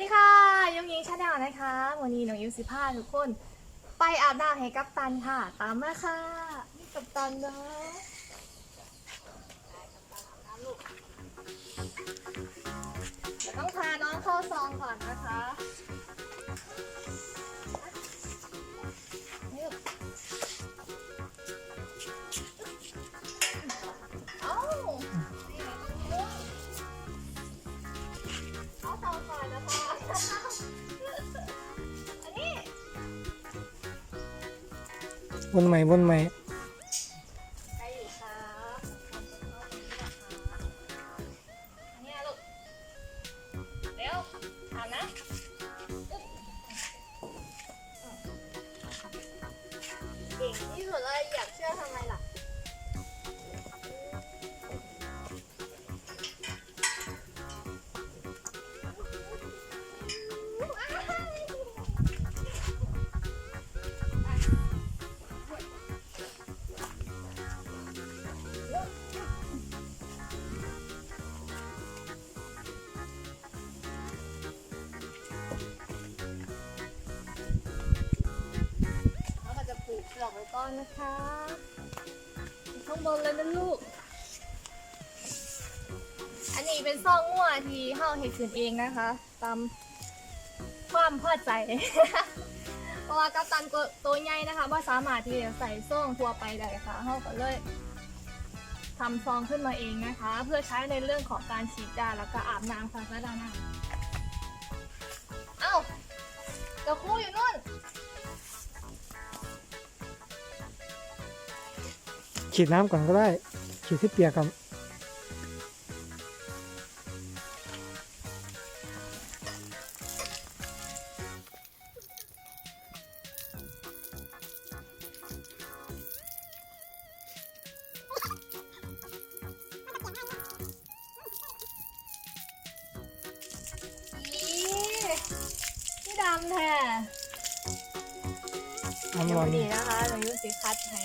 ดีค่ะยงยิงชาแนลนะคะ วันนี้น้องยูสิพาทุกคน ไปอาบน้ำให้กัปตันค่ะ ตามมาค่ะนี่กัปตันนะเดี๋ยวต้องพาน้องเข้าซองก่อนนะคะ วนใหม่วนใหม่ใครอยู่คะอันนี้ลูกเร็วถามนะเก่งที่สุดเลยอยากเชื่อทำไมล่ะ ท่อนะคะข้างบนเลยนะลูก อันนี้เป็นซองงัวที่เฮาเฮ็ดขึ้นเองนะคะ ตามความพอใจ เพราะว่ากัปตันตัวตัวใหญ่นะคะว่าสามารถที่จะใส่ซ่องทั่วไปได้ค่ะเฮาก็เลยทำซองขึ้นมาเองนะคะ เพื่อใช้ในเรื่องของการฉีดยาแล้วก็อาบน้ำค่ะและดาน้ำเอ้า กระคู่อยู่นู่น ฉีดน้ำก่อนก็ได้ ฉีดที่เปียกก่อนอีนี่ดำแท้น้ำเดี๋ยร้วอนดีนะคะหนูยุสิคัดให้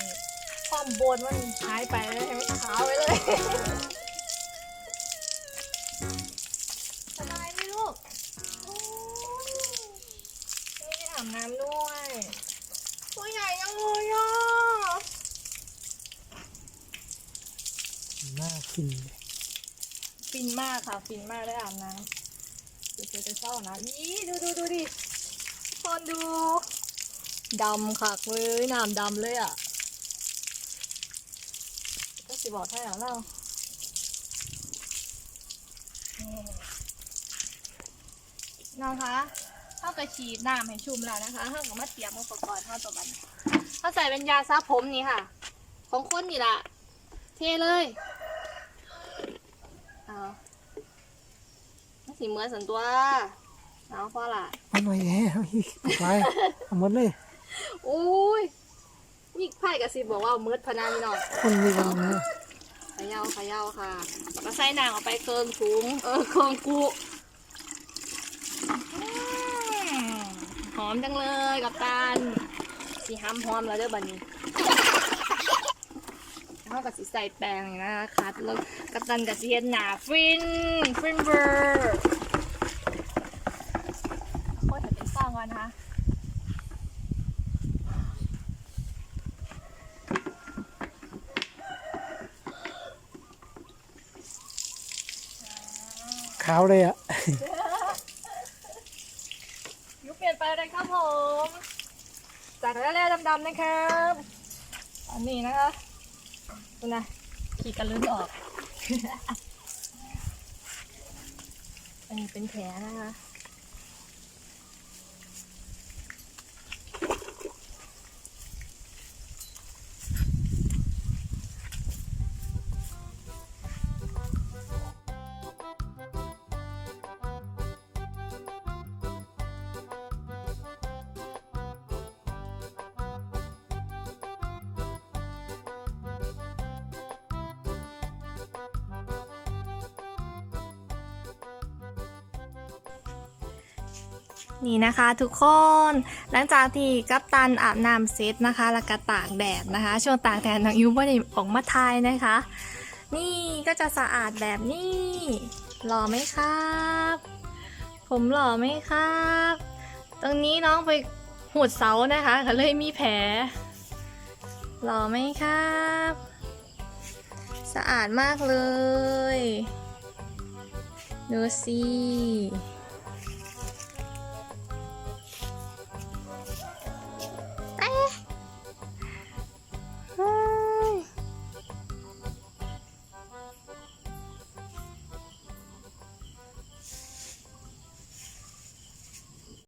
ความโบนมันหายไปเลยให้มันขาวไปเลยสบายไหมลูกโอ้ยไม่ได้อาบน้ำด้วยตัวใหญ่ยังเลยอะน่ากินเลยฟินมากค่ะฟินมากได้อาบน้ำเดี๋ยวจะเศร้านะนี่ดูดูดูดิทุกคนดูดำคักเลยน้ำดำเลยอะ สิบอกให้เหรอเรานี่น้องคะเท่ากับฉีดน้ำให้ชุ่มแล้วนะคะเท่ากับมาเตรียมอุปกรณ์เท่าตัวบันเขาใส่เป็นยาซาผมนี่ค่ะ ของคนนี่ล่ะเทเลยเอาไม่สีเหมือนสันตัวเอาพ่อล่ะเอาหน่อยแหเอาอีกไปเอาหมดเลยอุ้ย นี่ไพ่กับสิบอกว่ามืดพนันนี่หน่อยคนมีกันนะเขย่าเขย่าค่ะก็ใส่หนังออกไปเคิงถุงเออเคิงกุอืมหอมจังเลยกับตาลสีห้ำหอมแล้วเด้อบัดนี้แล้วก็สิใส่แป้งนี่นะคะคัดแล้วกับตันกับสีเฮ็ดหนาฟินฟินเบอร์โคตรเป็นฟองก่อนนะคะ ขาวเลยอะ ยุคเปลี่ยนไปเลยครับผม จากแร่ๆดำๆนะครับอันนี้นะคะดูนะขีดกระลื่นออก อันนี้เป็นแผลนะคะ นี่นะคะทุกคนหลังจากที่กัปตันอาบน้ำเซตนะคะแล้วก็ตากแดดนะคะ ช่วงตากแดดนางยูไม่ได้ออกมาทายนะคะ นี่ก็จะสะอาดแบบนี้หล่อไหมครับ ผมหล่อไหมครับ ตรงนี้น้องไปหูดเสานะคะก็เลยมีแผลหล่อไหมครับ สะอาดมากเลยดูสิ